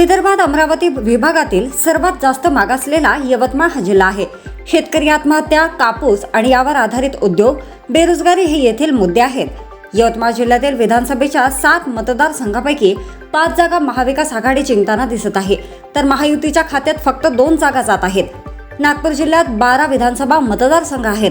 विदर्भात अमरावती विभागातील सर्वात जास्त मागासलेला यवतमाळ हा जिल्हा आहे. शेतकरी आत्महत्या कापूस आणि यावर आधारित उद्योग बेरोजगारी हे येथील मुद्दे आहेत. यवतमाळ जिल्ह्यातील विधानसभेच्या सात मतदारसंघापैकी पाच जागा महाविकास आघाडी जिंकताना दिसत आहे. तर महायुतीच्या खात्यात फक्त दोन जागा जात आहेत. नागपूर जिल्ह्यात बारा विधानसभा मतदारसंघ आहेत.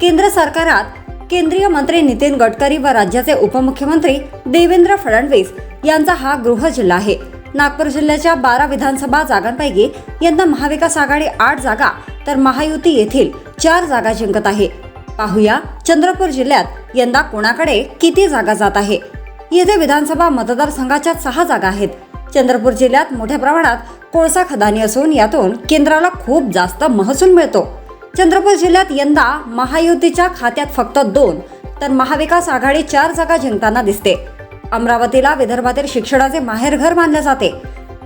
केंद्र सरकारात केंद्रीय मंत्री नितीन गडकरी व राज्याचे उपमुख्यमंत्री देवेंद्र फडणवीस यांचा हा गृह जिल्हा आहे. नागपूर जिल्ह्याच्या बारा विधानसभा जागांपैकी यंदा महाविकास आघाडी आठ जागा तर महायुती येथील चार जागा जिंकत आहे. पाहूया चंद्रपूर जिल्ह्यात यंदा कोणाकडे किती जागा जात आहे? येथे विधानसभा मतदारसंघाच्या सहा जागा आहेत. चंद्रपूर जिल्ह्यात मोठ्या प्रमाणात कोळसा खदानी असून यातून केंद्राला खूप जास्त महसूल मिळतो. चंद्रपूर जिल्ह्यात यंदा महायुतीच्या खात्यात फक्त दोन तर महाविकास आघाडी चार जागा जिंकताना दिसते. अमरावतीला विदर्भातील शिक्षणाचे माहेरघर मानले जाते.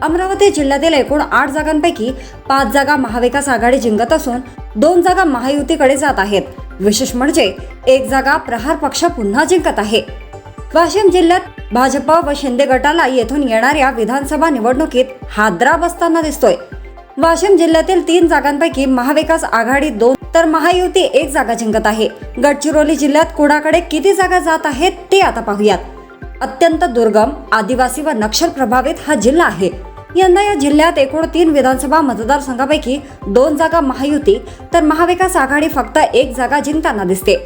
अमरावती जिल्ह्यातील एकूण आठ जागांपैकी पाच जागा महाविकास आघाडी जिंकत असून दोन जागा महायुतीकडे जात आहेत. विशेष म्हणजे एक जागा प्रहार पक्ष पुन्हा जिंकत आहे. वाशिम जिल्ह्यात भाजप व शिंदे गटाला येथून येणाऱ्या विधानसभा निवडणुकीत हादरा बसताना दिसतोय. वाशिम जिल्ह्यातील तीन जागांपैकी महाविकास आघाडी दोन तर महायुती एक जागा जिंकत आहे. गडचिरोली जिल्ह्यात कुणाकडे किती जागा जात आहेत ते आता पाहूयात. अत्यंत दुर्गम आदिवासी व नक्षल प्रभावित हा जिल्हा आहे. यंदा या जिल्ह्यात एकूण तीन विधानसभा मतदारसंघापैकी दोन जागा महायुती तर महाविकास आघाडी फक्त एक जागा जिंकताना दिसते.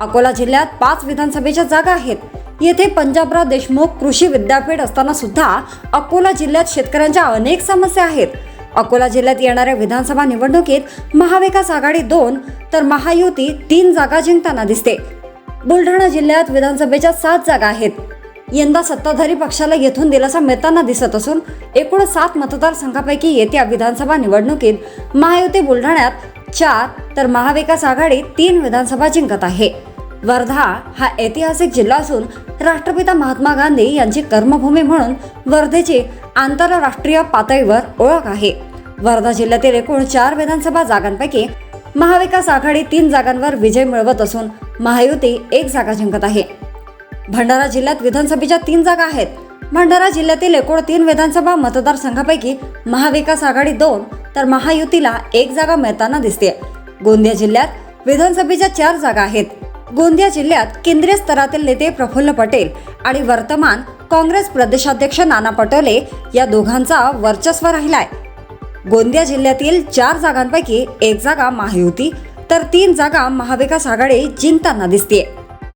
अकोला जिल्ह्यात पाच विधानसभेच्या जागा आहेत. येथे पंजाबराव देशमुख कृषी विद्यापीठ असताना सुद्धा अकोला जिल्ह्यात शेतकऱ्यांच्या अनेक समस्या आहेत. अकोला जिल्ह्यात येणाऱ्या विधानसभा निवडणुकीत महाविकास आघाडी दोन तर महायुती तीन जागा जिंकताना दिसते. बुलढाणा जिल्ह्यात विधानसभेच्या सात जागा आहेत. यंदा सत्ताधारी पक्षाला येथून दिलासा मिळताना दिसत असून एकूण सात मतदारसंघापैकी येत्या विधानसभा निवडणुकीत महायुती बुलढाण्यात चार तर महाविकास आघाडी तीन विधानसभा जिंकत आहे. वर्धा हा ऐतिहासिक जिल्हा असून राष्ट्रपिता महात्मा गांधी यांची कर्मभूमी म्हणून वर्धेची आंतरराष्ट्रीय पातळीवर ओळख आहे. वर्धा जिल्ह्यातील एकूण चार विधानसभा जागांपैकी महाविकास आघाडी तीन जागांवर विजय मिळवत असून महायुती एक जागा जिंकत आहे. भंडारा जिल्ह्यात विधानसभेच्या तीन जागा आहेत. भंडारा जिल्ह्यातील एकूण तीन विधानसभा मतदारसंघापैकी महाविकास आघाडी दोन तर महायुतीला एक जागा मिळताना दिसते. गोंदिया जिल्ह्यात विधानसभेच्या चार जागा आहेत. गोंदिया जिल्ह्यात केंद्रीय स्तरातील नेते प्रफुल्ल पटेल आणि वर्तमान काँग्रेस प्रदेशाध्यक्ष नाना पटोले या दोघांचा वर्चस्व राहिलाय. गोंदिया जिल्ह्यातील चार जागांपैकी एक जागा महायुती तर तीन जागा महाविकास आघाडी जिंकताना दिसते.